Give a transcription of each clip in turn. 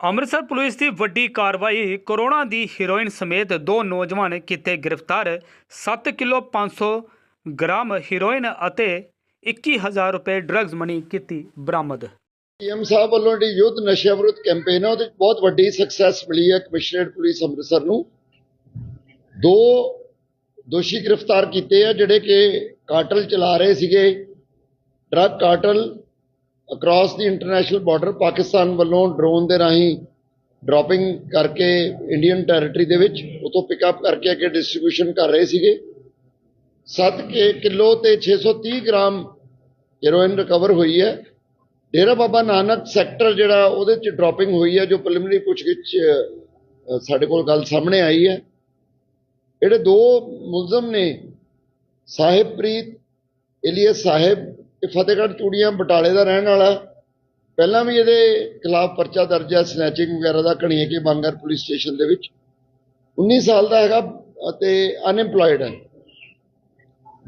Amritsar police ਦੀ ਵੱਡੀ ਕਾਰਵਾਈ corona ਦੀ heroin ਸਮੇਤ ਦੋ ਨੌਜਵਾਨ ਕੀਤੇ ਗ੍ਰਿਫਤਾਰ 7 ਕਿਲੋ 500 ਗ੍ਰਾਮ ਹੀਰੋਇਨ ਅਤੇ 21000 ਰੁਪਏ ਡਰੱਗਸ ਮਨੀ ਕੀਤੀ ਬਰਾਮਦ। ਪੀਐਮ ਸਾਹਿਬ ਵੱਲੋਂ ਜਿਹੜੀ ਯੁੱਧ ਨਸ਼ਾ ਵਿਰੁੱਧ ਕੈਂਪੇਨ ਹੈ, ਉਹਦੇ ਵਿੱਚ ਬਹੁਤ ਵੱਡੀ ਸਕਸੈਸ ਮਿਲੀ ਹੈ ਕਮਿਸ਼ਨਰੇਟ ਪੁਲਿਸ ਅੰਮ੍ਰਿਤਸਰ ਨੂੰ। ਦੋ ਦੋਸ਼ੀ ਗ੍ਰਿਫਤਾਰ ਕੀਤੇ ਆ, ਜਿਹੜੇ ਕਿ ਕਾਟਲ ਚਲਾ ਰਹੇ ਸੀਗੇ। Drug cartel across the international border Pakistan ਵੱਲੋਂ ਡਰੋਨ ਦੇ ਰਾਹੀਂ ਡ੍ਰੌਪਿੰਗ ਕਰਕੇ ਇੰਡੀਅਨ ਟੈਰੀਟਰੀ ਦੇ ਵਿੱਚ ਉਤੋਂ ਪਿਕਅਪ ਕਰਕੇ ਅੱਗੇ ਡਿਸਟ੍ਰੀਬਿਊਸ਼ਨ ਕਰ ਰਹੇ ਸੀਗੇ। 7 ਕਿਲੋ ਤੇ 630 ਗ੍ਰਾਮ ਹੈਰੋਇਨ ਰਿਕਵਰ ਹੋਈ ਹੈ। ਡੇਰਾ ਬਾਬਾ ਨਾਨਕ ਸੈਕਟਰ ਜਿਹੜਾ ਉਹਦੇ ਚ ਡ੍ਰੌਪਿੰਗ ਹੋਈ ਹੈ, ਜੋ ਪ੍ਰੀਲਿਮਿਨਰੀ ਪੁੱਛਗਿੱਛ ਸਾਡੇ ਕੋਲ ਗੱਲ ਸਾਹਮਣੇ ਆਈ ਹੈ। ਜਿਹੜੇ ਦੋ ਮੁਲਜ਼ਮ ਨੇ, ਸਾਹਿਬਪ੍ਰੀਤ ਇਲੀਅਸ ਸਾਹਿਬ ਇਹ ਫਤਿਹਗੜ੍ਹ ਚੂੜੀਆਂ ਬਟਾਲੇ ਦਾ ਰਹਿਣ ਵਾਲਾ, ਪਹਿਲਾਂ ਵੀ ਇਹਦੇ ਖਿਲਾਫ ਪਰਚਾ ਦਰਜ ਹੈ ਸਨੈਚਿੰਗ ਵਗੈਰਾ ਦਾ ਕਣੀਏ ਕੇ ਬਾਂਗਰ ਪੁਲਿਸ ਸਟੇਸ਼ਨ ਦੇ ਵਿੱਚ। 19 ਸਾਲ ਦਾ ਹੈਗਾ ਅਤੇ ਅਨਐਮਪਲੋਇਡ ਹੈ।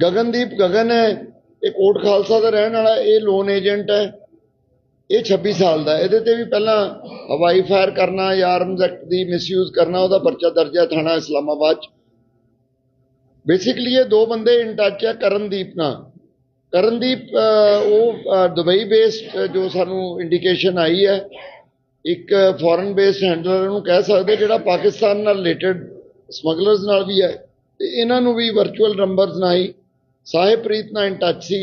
ਗਗਨਦੀਪ ਗਗਨ ਹੈ, ਇਹ ਕੋਟ ਖਾਲਸਾ ਦਾ ਰਹਿਣ ਵਾਲਾ, ਇਹ ਲੋਨ ਏਜੰਟ ਹੈ। ਇਹ 26 ਸਾਲ ਦਾ, ਇਹਦੇ ਤੇ ਵੀ ਪਹਿਲਾਂ ਹਵਾਈ ਫਾਇਰ ਕਰਨਾ ਜਾਂ ਆਰਮਜ਼ ਐਕਟ ਦੀ ਮਿਸਯੂਜ਼ ਕਰਨਾ, ਉਹਦਾ ਪਰਚਾ ਦਰਜ ਹੈ ਥਾਣਾ ਇਸਲਾਮਾਬਾਦ ਚ। ਬੇਸਿਕਲੀ ਇਹ ਦੋ ਬੰਦੇ ਇਨ ਟੱਚ ਹੈ, ਕਰਨਦੀਪ ਨਾਲ। ਕਰਨਦੀਪ ਅਹ, ਉਹ ਦੁਬਈ ਬੇਸਡ ਜੋ ਸਾਨੂੰ ਇੰਡੀਕੇਸ਼ਨ ਆਈ ਹੈ ਇੱਕ ਫੋਰਨ ਬੇਸਡ ਹੈਂਡਲਰ ਨੂੰ ਕਹਿ ਸਕਦੇ ਜਿਹੜਾ ਪਾਕਿਸਤਾਨ ਨਾਲ ਰਿਲੇਟਡ ਸਮਗਲਰਸ ਨਾਲ ਵੀ ਹੈ ਤੇ ਇਹਨਾਂ ਨੂੰ ਵੀ ਵਰਚੁਅਲ ਨੰਬਰਸ ਨਾਲ ਹੀ ਸਾਹਿਬਪ੍ਰੀਤ ਨਾਲ ਇਨ ਟੱਚ ਸੀ।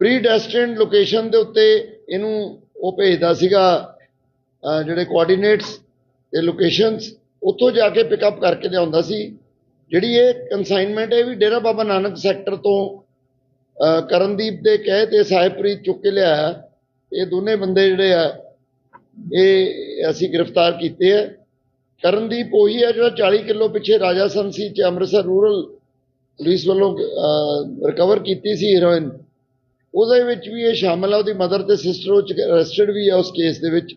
ਪ੍ਰੀ ਡੈਸਟਿਨਡ ਲੋਕੇਸ਼ਨ ਦੇ ਉੱਤੇ ਇਹਨੂੰ ਉਹ ਭੇਜਦਾ ਸੀਗਾ ਜਿਹੜੇ ਕੋਆਰਡੀਨੇਟਸ ਤੇ ਲੋਕੇਸ਼ਨਸ ਉੱਥੋਂ ਜਾ ਕੇ ਪਿਕਅਪ ਕਰਕੇ ਲਿਆਉਂਦਾ ਸੀ। ਜਿਹੜੀ ਇਹ ਕਨਸਾਈਨਮੈਂਟ ਹੈ ਇਹ ਵੀ ਡੇਰਾ ਬਾਬਾ ਨਾਨਕ ਸੈਕਟਰ ਤੋਂ ਕਰਨਦੀਪ ਦੇ ਕਹੇ ਤੇ ਸਾਹਿਬਪ੍ਰੀਤ ਚੁੱਕ ਕੇ ਲਿਆਇਆ। ਇਹ ਦੋਨੇ ਬੰਦੇ ਜਿਹੜੇ ਆ, ਇਹ ਅਸੀਂ ਗ੍ਰਿਫਤਾਰ ਕੀਤੇ ਆ। ਕਰਨਦੀਪ ਉਹੀ ਹੈ ਜਿਹੜਾ 40 ਕਿਲੋ ਪਿੱਛੇ ਰਾਜਾ ਸੰਸੀ ਚ ਅੰਮ੍ਰਿਤਸਰ ਰੂਰਲ ਪੁਲਿਸ ਵੱਲੋਂ ਰਿਕਵਰ ਕੀਤੀ ਸੀ ਹੀਰੋਇਨ ਉਹਦੇ ਵਿੱਚ ਵੀ ਇਹ ਸ਼ਾਮਲ ਆ, ਉਹਦੀ ਮਦਰ ਤੇ ਸਿਸਟਰ ਉਹ ਅਰੈਸਟਡ ਵੀ ਆ ਉਸ ਕੇਸ ਦੇ ਵਿੱਚ।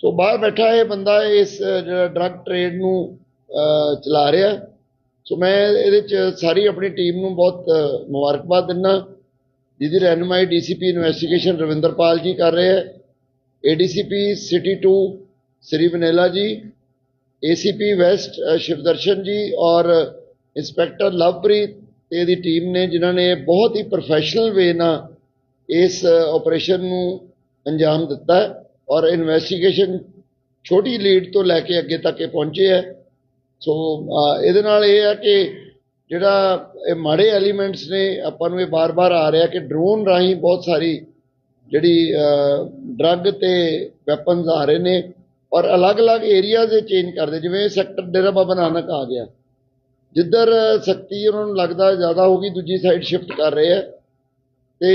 ਸੋ ਬਾਹਰ ਬੈਠਾ ਇਹ ਬੰਦਾ, ਇਸ ਜਿਹੜਾ ਡਰੱਗ ਟ੍ਰੇਡ ਨੂੰ ਚਲਾ ਰਿਹਾ। ਸੋ ਮੈਂ ਇਹਦੇ ਚ ਸਾਰੀ ਆਪਣੀ ਟੀਮ ਨੂੰ ਬਹੁਤ ਮੁਬਾਰਕਬਾਦ ਦਿੰਦਾ ਜਿਹਦੀ ਰਹਿਨੁਮਾਈ ਡੀਸੀਪੀ ਇਨਵੈਸਟੀਗੇਸ਼ਨ ਰਵਿੰਦਰਪਾਲ ਜੀ ਕਰ ਰਹੇ ਹੈ। ਏਡੀਸੀਪੀ ਸਿਟੀ 2 ਸ੍ਰੀ ਵਨੇਲਾ ਜੀ ਏਸੀਪੀ ਵੈਸਟ ਸ਼ਿਵਦਰਸ਼ਨ ਜੀ ਔਰ ਇੰਸਪੈਕਟਰ ਲਵਪ੍ਰੀਤ ਤੇ ਇਹਦੀ ਟੀਮ ਨੇ, ਜਿਨ੍ਹਾਂ ਨੇ ਬਹੁਤ ਹੀ ਪ੍ਰੋਫੈਸ਼ਨਲ ਵੇ ਨਾਲ ਇਸ ਆਪਰੇਸ਼ਨ ਨੂੰ ਅੰਜਾਮ ਦਿੱਤਾ ਔਰ ਇਨਵੈਸਟੀਗੇਸ਼ਨ ਛੋਟੀ ਲੀਡ ਤੋਂ ਲੈ ਕੇ ਅੱਗੇ ਤੱਕ ਇਹ ਪਹੁੰਚੇ ਹੈ। ਸੋ uh, ਇਹਦੇ ਨਾਲ ਇਹ ਆ ਕਿ ਜਿਹੜਾ ਇਹ ਮਾੜੇ ਐਲੀਮੈਂਟਸ ਨੇ, ਆਪਾਂ ਨੂੰ ਇਹ ਬਾਰ-ਬਾਰ ਆ ਰਿਹਾ ਕਿ ਡਰੋਨ ਰਾਹੀਂ ਬਹੁਤ ਸਾਰੀ ਜਿਹੜੀ ਡਰੱਗ ਤੇ ਵੈਪਨਸ ਆ ਰਹੇ ਨੇ, ਔਰ ਅਲੱਗ-ਅਲੱਗ ਏਰੀਆਜ਼ ਇਹ ਚੇਂਜ ਕਰਦੇ, ਜਿਵੇਂ ਸੈਕਟਰ ਡੇਰਾ ਬਾਬਾ ਨਾਨਕ ਆ ਗਿਆ। ਜਿੱਧਰ ਸਖਤੀ ਉਹਨਾਂ ਨੂੰ ਲੱਗਦਾ ਜ਼ਿਆਦਾ ਹੋ ਗਈ ਦੂਜੀ ਸਾਈਡ ਸ਼ਿਫਟ ਕਰ ਰਹੇ ਆ। ਤੇ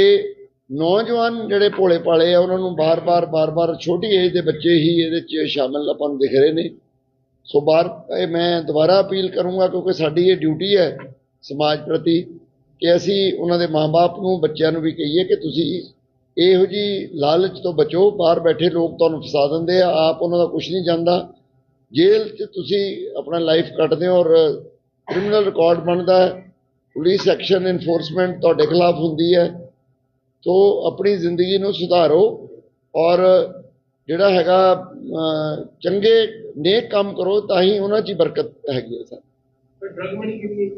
ਨੌਜਵਾਨ ਜਿਹੜੇ ਭੋਲੇ ਭਾਲੇ ਆ, ਉਹਨਾਂ ਨੂੰ ਬਾਰ-ਬਾਰ ਬਾਰ-ਬਾਰ, ਛੋਟੀ ਏਜ ਦੇ ਬੱਚੇ ਹੀ ਇਹਦੇ 'ਚ ਸ਼ਾਮਲ ਆਪਾਂ ਨੂੰ ਦਿਖ ਰਹੇ ਨੇ। ਸੋ ਬਾਰ ਇਹ ਮੈਂ ਦੁਬਾਰਾ ਅਪੀਲ ਕਰੂੰਗਾ ਕਿਉਂਕਿ ਸਾਡੀ ਇਹ ਡਿਊਟੀ ਹੈ ਸਮਾਜ ਪ੍ਰਤੀ ਕਿ ਅਸੀਂ ਉਹਨਾਂ ਦੇ ਮਾਪੇ ਨੂੰ, ਬੱਚਿਆਂ ਨੂੰ ਵੀ ਕਹੀਏ ਕਿ ਤੁਸੀਂ ਇਹੋ ਜੀ ਲਾਲਚ ਤੋਂ ਬਚੋ, ਬਾਹਰ ਬੈਠੇ ਲੋਕ ਤੁਹਾਨੂੰ ਫਸਾ ਦਿੰਦੇ ਆ, ਆਪ ਉਹਨਾਂ ਦਾ ਕੁਝ ਨਹੀਂ ਜਾਂਦਾ। ਜੇਲ੍ਹ 'ਚ ਤੁਸੀਂ ਆਪਣਾ ਲਾਈਫ ਕੱਟਦੇ ਹੋ ਔਰ ਕ੍ਰਿਮੀਨਲ ਰਿਕਾਰਡ ਬਣਦਾ ਹੈ। ਪੁਲਿਸ ਐਕਸ਼ਨ ਇਨਫੋਰਸਮੈਂਟ ਤੁਹਾਡੇ ਖਿਲਾਫ ਹੁੰਦੀ ਹੈ। ਸੋ ਆਪਣੀ ਜ਼ਿੰਦਗੀ ਨੂੰ ਸੁਧਾਰੋ ਔਰ ਜਿਹੜਾ ਹੈਗਾ ਚੰਗੇ ਨੇਕ ਕੰਮ ਕਰੋ ਤਾਂ ਹੀ ਉਹਨਾਂ 'ਚ ਬਰਕਤ ਹੈਗੀ ਹੈ ਸਰ। ਡਰਗ ਮਨੀ ਕਿੰਨੀ ਹੈ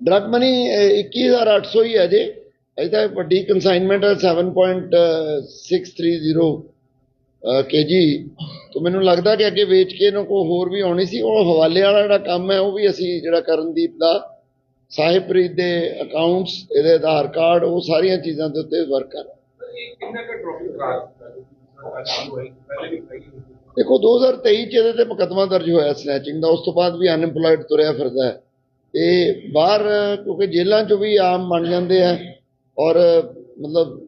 ਡਰਗ ਮਨੀ 21800 ਹੀ ਹੈ ਜੇ ਵੱਡੀ ਕਨਸਾਈਨਮੈਂਟ ਹੈ 7.630 ਕੇਜੀ ਤੋਂ ਮੈਨੂੰ ਲੱਗਦਾ ਕਿ ਅੱਗੇ ਵੇਚ ਕੇ ਇਹਨਾਂ ਕੋ ਹੋਰ ਵੀ ਆਉਣੀ ਸੀ। ਉਹ ਹਵਾਲੇ ਵਾਲਾ ਜਿਹੜਾ ਕੰਮ ਹੈ ਉਹ ਵੀ ਅਸੀਂ ਜਿਹੜਾ ਕਰਨਦੀਪ ਦਾ ਸਾਹਿਬਪ੍ਰੀਤ ਦੇ ਅਕਾਊਂਟਸ ਇਹਦੇ ਆਧਾਰ ਕਾਰਡ ਉਹ ਸਾਰੀਆਂ ਚੀਜ਼ਾਂ ਦੇ ਉੱਤੇ ਵਰਕ ਕਰ ਕਿੰਨਾ ਕੁ ਡ੍ਰੌਪਿੰਗ ਕਰਾ ਦਿੱਤਾ ਚਾਲੂ ਹੋਈ ਪਹਿਲੇ ਦੇਖੋ 2023 ਚ ਇਹਦੇ ਤੇ ਮੁਕੱਦਮਾ ਦਰਜ ਹੋਇਆ ਸਨੈਚਿੰਗ ਦਾ, ਉਸ ਤੋਂ ਬਾਅਦ ਵੀ ਅਨਐਮਪਲੋਇਡ ਤੁਰਿਆ ਫਿਰਦਾ ਹੈ। ਤੇ ਬਾਹਰ, ਕਿਉਂਕਿ ਜੇਲ੍ਹਾਂ ਚੋਂ ਵੀ ਆਮ ਬਣ ਜਾਂਦੇ ਆ, ਔਰ ਮਤਲਬ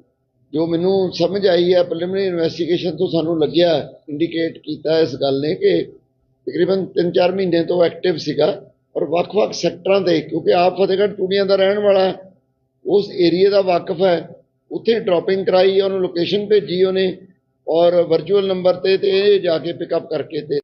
ਜੋ ਮੈਨੂੰ ਸਮਝ ਆਈ ਹੈ ਪ੍ਰੀਲਿਮਿਨਰੀ ਇਨਵੈਸਟੀਗੇਸ਼ਨ ਤੋਂ ਸਾਨੂੰ ਲੱਗਿਆ ਇੰਡੀਕੇਟ ਕੀਤਾ ਇਸ ਗੱਲ ਨੇ ਕਿ ਤਕਰੀਬਨ 3-4 ਮਹੀਨੇ ਤੋਂ ਐਕਟਿਵ ਸੀਗਾ, ਔਰ ਵੱਖ-ਵੱਖ ਸੈਕਟਰਾਂ ਦੇ, ਕਿਉਂਕਿ ਆਪ ਫਤਿਹਗੜ੍ਹ ਟੂੜੀਆਂ ਦਾ ਰਹਿਣ ਵਾਲਾ, ਉਸ ਏਰੀਏ ਦਾ ਵਾਕਿਫ ਹੈ। ਉੱਥੇ ਡ੍ਰੌਪਿੰਗ ਕਰਾਈ, ਉਹਨੂੰ ਲੋਕੇਸ਼ਨ ਭੇਜੀ ਉਹਨੇ ਔਰ ਵਰਚੁਅਲ ਨੰਬਰ ਤੇ ਤੇ ਇਹ ਜਾ ਕੇ ਪਿਕਅਪ ਕਰਕੇ ਤੇ